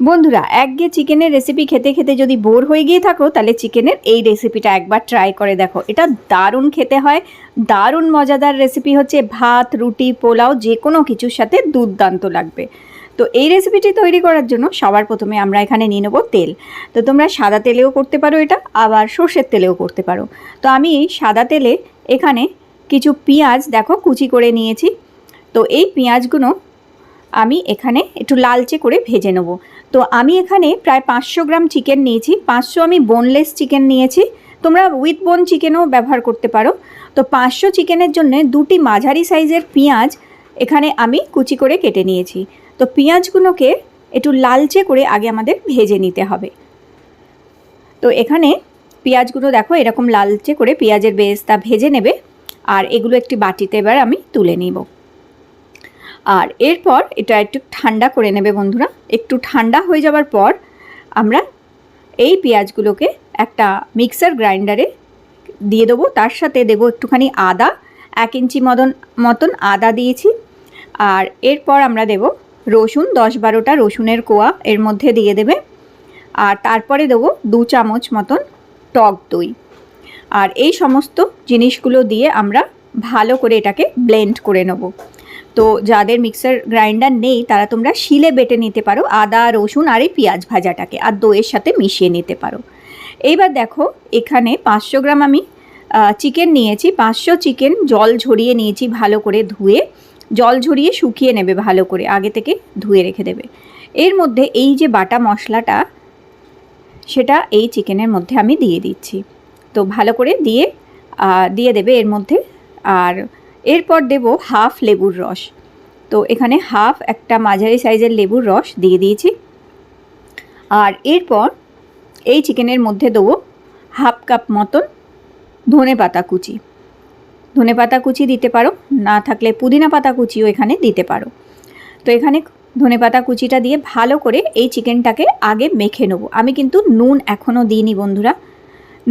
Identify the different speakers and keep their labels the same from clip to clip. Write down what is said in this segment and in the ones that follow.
Speaker 1: বন্ধুরা একঘে চিকেনের রেসিপি খেতে খেতে যদি বোর হয়ে গিয়ে থাকো, তাহলে চিকেনের এই রেসিপিটা একবার ট্রাই করে দেখো। এটা দারুণ খেতে হয়, দারুণ মজাদার রেসিপি হচ্ছে ভাত, রুটি, পোলাও যে কোনো কিছুর সাথে দুর্দান্ত লাগবে। তো এই রেসিপিটি তৈরি করার জন্য সবার প্রথমে আমরা এখানে নিয়ে নেব তেল। তো তোমরা সাদা তেলেও করতে পারো এটা, আবার সর্ষের তেলেও করতে পারো। তো আমি সাদা তেলে এখানে কিছু পেঁয়াজ দেখো কুচি করে নিয়েছি। তো এই পেঁয়াজগুলো আমি এখানে একটু লালচে করে ভেজে নেব। তো আমি এখানে প্রায় পাঁচশো গ্রাম চিকেন নিয়েছি, পাঁচশো আমি বোনলেস চিকেন নিয়েছি। তোমরা উইথ বোন চিকেনও ব্যবহার করতে পারো। তো পাঁচশো চিকেনের জন্য দুটি মাঝারি সাইজের পেঁয়াজ এখানে আমি কুচি করে কেটে নিয়েছি। তো পেঁয়াজগুলোকে একটু লালচে করে আগে আমাদের ভেজে নিতে হবে। তো এখানে পেঁয়াজগুলো দেখো এরকম লালচে করে পেঁয়াজের বেস্তা ভেজে নেবে। আর এগুলো একটি বাটিতে এবার আমি তুলে নিব। আর এরপর এটা একটু ঠান্ডা করে নেবে বন্ধুরা। একটু ঠান্ডা হয়ে যাওয়ার পর আমরা এই পেঁয়াজগুলোকে একটা মিক্সার গ্রাইন্ডারে দিয়ে দেবো। তার সাথে দেবো একটুখানি আদা, এক ইঞ্চি মতন মতন আদা দিয়েছি। আর এরপর আমরা দেব রসুন, দশ বারোটা রসুনের কোয়া এর মধ্যে দিয়ে দেবে। আর তারপরে দেবো দু চামচ মতন টক দই। আর এই সমস্ত জিনিসগুলো দিয়ে আমরা ভালো করে এটাকে ব্লেন্ড করে নেব। তো যাদের মিক্সার গ্রাইন্ডার নেই, তারা তোমরা শিলে বেটে নিতে পারো আদা, রসুন আর এই পেঁয়াজ ভাজাটাকে আর দইয়ের সাথে মিশিয়ে নিতে পারো। এইবার দেখো, এখানে পাঁচশো গ্রাম আমি চিকেন নিয়েছি। পাঁচশো চিকেন জল ঝরিয়ে নিয়েছি ভালো করে ধুয়ে। জল ঝরিয়ে শুকিয়ে নেবে ভালো করে, আগে থেকে ধুয়ে রেখে দেবে। এর মধ্যে এই যে বাটা মশলাটা, সেটা এই চিকেনের মধ্যে আমি দিয়ে দিচ্ছি। তো ভালো করে দিয়ে দিয়ে দেবে এর মধ্যে। আর এরপর দেব হাফ লেবুর রস। তো এখানে হাফ একটা মাঝারি সাইজের লেবুর রস দিয়ে দিয়েছি। আর এরপর এই চিকেনের মধ্যে দেবো হাফ কাপ মতন ধনে পাতা কুচি। ধনে পাতা কুচি দিতে পারো, না থাকলে পুদিনা পাতা কুচিও এখানে দিতে পারো। তো এখানে ধনে পাতা কুচিটা দিয়ে ভালো করে এই চিকেনটাকে আগে মেখে নেব। আমি কিন্তু নুন এখনও দিইনি বন্ধুরা।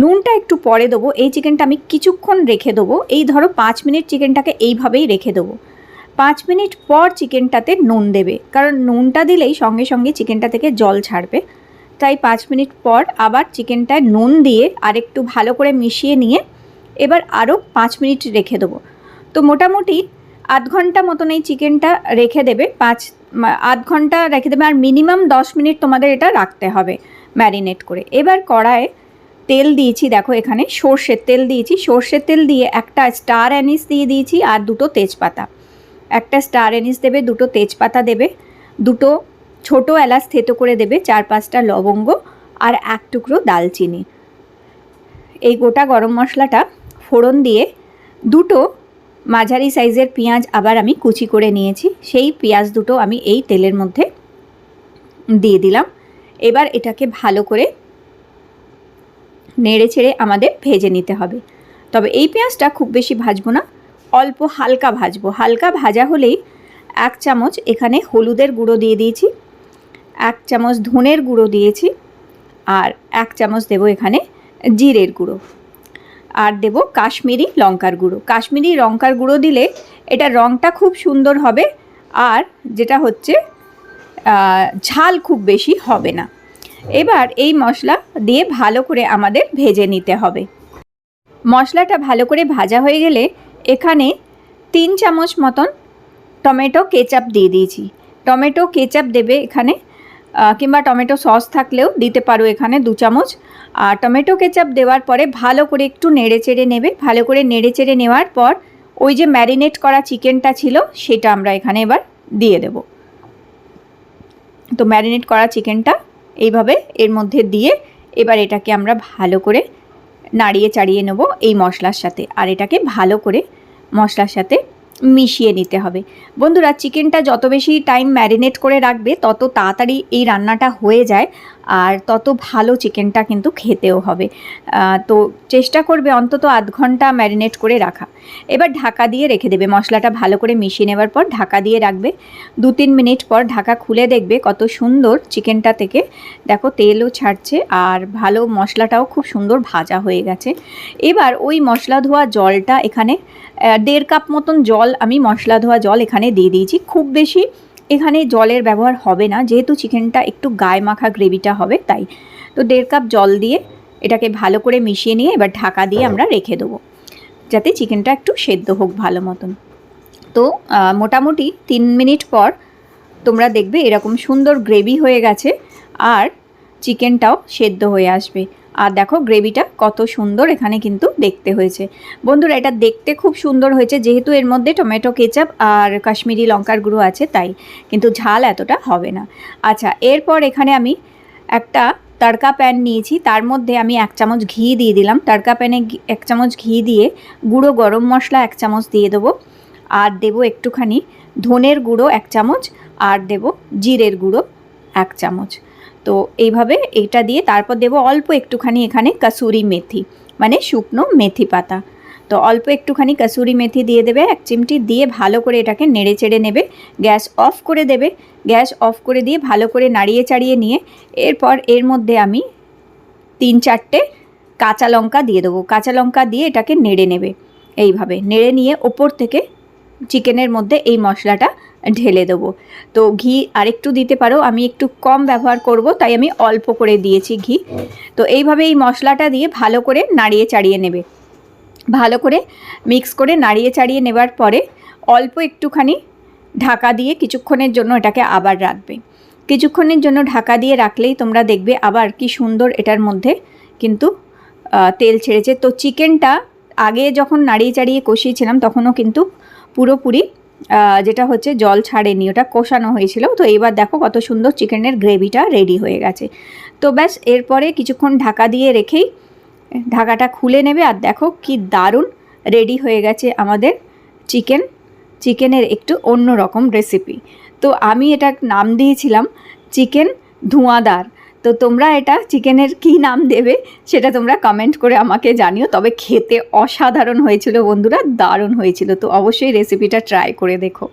Speaker 1: নুনটা একটু পরে দেবো, এই চিকেনটা আমি কিছুক্ষণ রেখে দেবো, এই ধরো পাঁচ মিনিট চিকেনটাকে এইভাবেই রেখে দেবো। পাঁচ মিনিট পর চিকেনটাতে নুন দেবে, কারণ নুনটা দিলেই সঙ্গে সঙ্গে চিকেনটা থেকে জল ছাড়বে। তাই পাঁচ মিনিট পর আবার চিকেনটায় নুন দিয়ে আরেকটু ভালো করে মিশিয়ে নিয়ে এবার আরও পাঁচ মিনিট রেখে দেবো। তো মোটামুটি আধ ঘণ্টা মতন এই চিকেনটা রেখে দেবে, পাঁচ আধ ঘণ্টা রেখে দেবে, আর মিনিমাম দশ মিনিট তোমাদের এটা রাখতে হবে ম্যারিনেট করে। এবার কড়ায় তেল দিয়েছি, দেখো এখানে সর্ষের তেল দিয়েছি। সর্ষের তেল দিয়ে একটা স্টার অ্যানিস দিয়ে দিয়েছি আর দুটো তেজপাতা। একটা স্টার অ্যানিস দেবে, দুটো তেজপাতা দেবে, দুটো ছোট এলাচ থেতো করে দেবে, চার পাঁচটা লবঙ্গ আর এক টুকরো দালচিনি। এই গোটা গরম মশলাটা ফোড়ন দিয়ে দুটো মাঝারি সাইজের পেঁয়াজ আবার আমি কুচি করে নিয়েছি। সেই পেঁয়াজ দুটো আমি এই তেলের মধ্যে দিয়ে দিলাম। এবার এটাকে ভালো করে নেড়ে ছেড়ে আমাদের ভেজে নিতে হবে। তবে এই পেঁয়াজটা খুব বেশি ভাজবো না, অল্প হালকা ভাজবো। হালকা ভাজা হলেই এক চামচ এখানে হলুদের গুঁড়ো দিয়ে দিয়েছি, এক চামচ ধনের গুঁড়ো দিয়েছি, আর এক চামচ দেবো এখানে জিরের গুঁড়ো। আর দেব কাশ্মীরি লঙ্কার গুঁড়ো। কাশ্মীরি লঙ্কার গুঁড়ো দিলে এটা রঙটা খুব সুন্দর হবে, আর যেটা হচ্ছে ঝাল খুব বেশি হবে না। এবার এই মশলা দিয়ে ভালো করে আমাদের ভেজে নিতে হবে। মশলাটা ভালো করে ভাজা হয়ে গেলে এখানে তিন চামচ মতন টমেটো কেচাপ দিয়ে দিয়েছি। টমেটো কেচাপ দেবে এখানে কিংবা টমেটো সস থাকলেও দিতে পারো এখানে দু চামচ। আর টমেটো কেচাপ দেওয়ার পরে ভালো করে একটু নেড়ে চেড়ে নেবে। ভালো করে নেড়ে চেড়ে নেওয়ার পর ওই যে ম্যারিনেট করা চিকেনটা ছিল সেটা আমরা এখানে এবার দিয়ে দেব। তো ম্যারিনেট করা চিকেনটা এইভাবে এর মধ্যে দিয়ে এবার এটাকে আমরা ভালো করে নাড়িয়ে চাড়িয়ে নেব এই মশলার সাথে। আর এটাকে ভালো করে মশলার সাথে মিশিয়ে নিতে হবে। বন্ধুরা, চিকেনটা যত বেশি টাইম ম্যারিনেট করে রাখবে, তত তাড়াতাড়ি এই রান্নাটা হয়ে যায়। আর তত ভালো চিকেনটা কিন্তু খেতেও হবে। তো চেষ্টা করবে অন্তত আধ ঘণ্টা ম্যারিনেট করে রাখা। এবার ঢাকা দিয়ে রেখে দেবে। মশলাটা ভালো করে মিশিয়ে নেবার পর ঢাকা দিয়ে রাখবে। দু তিন মিনিট পর ঢাকা খুলে দেখবে কত সুন্দর চিকেনটা থেকে। দেখো তেলও ছাড়ছে আর ভালো মশলাটাও খুব সুন্দর ভাজা হয়ে গেছে। এবার ওই মশলা ধোয়া জলটা এখানে দেড় কাপ মতন জল আমি মশলা ধোয়া জল এখানে দিয়ে দিয়েছি। খুব বেশি এখানে জলের ব্যবহার হবে না, যেহেতু চিকেনটা একটু গায়ে মাখা গ্রেভিটা হবে, তাই। তো দেড় কাপ জল দিয়ে এটাকে ভালো করে মিশিয়ে নিয়ে এবার ঢাকা দিয়ে আমরা রেখে দেবো, যাতে চিকেনটা একটু সেদ্ধ হোক ভালো মতন। তো মোটামুটি তিন মিনিট পর তোমরা দেখবে এরকম সুন্দর গ্রেভি হয়ে গেছে, আর চিকেনটাও সেদ্ধ হয়ে আসবে। আর দেখো গ্রেভিটা কত সুন্দর এখানে কিন্তু দেখতে হয়েছে। বন্ধুরা, এটা দেখতে খুব সুন্দর হয়েছে, যেহেতু এর মধ্যে টমেটো কেচাপ আর কাশ্মীরি লঙ্কার গুঁড়ো আছে, তাই কিন্তু ঝাল এতটা হবে না। আচ্ছা এরপর এখানে আমি একটা তড়কা প্যান নিয়েছি, তার মধ্যে আমি এক চামচ ঘি দিয়ে দিলাম। তড়কা প্যানে এক চামচ ঘি দিয়ে গুঁড়ো গরম মশলা এক চামচ দিয়ে দেবো, আর দেবো একটুখানি ধনের গুঁড়ো এক চামচ, আর দেব জিরের গুঁড়ো এক চামচ। তো এইভাবে এটা দিয়ে তারপর দেবো অল্প একটুখানি এখানে কাসুরি মেথি মানে শুকনো মেথি পাতা। তো অল্প একটুখানি কাসুরি মেথি দিয়ে দেবে, এক চিমটি দিয়ে ভালো করে এটাকে নেড়ে চেড়ে নেবে, গ্যাস অফ করে দেবে। গ্যাস অফ করে দিয়ে ভালো করে নাড়িয়ে চাড়িয়ে নিয়ে এরপর এর মধ্যে আমি তিন চারটে কাঁচা লঙ্কা দিয়ে দেবো। কাঁচা লঙ্কা দিয়ে এটাকে নেড়ে নেবে। এইভাবে নেড়ে নিয়ে ওপর থেকে চিকেনের মধ্যে এই মশলাটা ঢেলে দেবো। তো ঘি আরেকটু দিতে পারো, আমি একটু কম ব্যবহার করব, তাই আমি অল্প করে দিয়েছি ঘি। তো এইভাবে এই মশলাটা দিয়ে ভালো করে নাড়িয়ে চাড়িয়ে নেবে। ভালো করে মিক্স করে নাড়িয়ে চাড়িয়ে নেবার পরে অল্প একটুখানি ঢাকা দিয়ে কিছুক্ষণের জন্য এটাকে আবার রাখবে। কিছুক্ষণের জন্য ঢাকা দিয়ে রাখলেই তোমরা দেখবে আবার কি সুন্দর এটার মধ্যে কিন্তু তেল ছেড়েছে। তো চিকেনটা আগে যখন নাড়িয়ে চাড়িয়ে কষিয়েছিলাম, তখনও কিন্তু পুরোপুরি যেটা হচ্ছে জল ছাড়েনি, ওটা কষানো হয়েছিল। তো এবার দেখো কত সুন্দর চিকেনের গ্রেভিটা রেডি হয়ে গেছে। তো ব্যাস, এরপরে কিছুক্ষণ ঢাকা দিয়ে রেখেই ঢাকাটা খুলে নেবে আর দেখো কি দারুণ রেডি হয়ে গেছে আমাদের চিকেন। চিকেনের একটু অন্য রকম রেসিপি তো আমি এটার নাম দিয়েছিলাম চিকেন ধোঁয়াদার। তো তোমরা এটা চিকেনের কি নাম দেবে সেটা তোমরা কমেন্ট করে আমাকে জানিও। তবে খেতে অসাধারণ হয়েছিল বন্ধুরা, দারুণ হয়েছিল। তো অবশ্যই রেসিপিটা ট্রাই করে দেখো।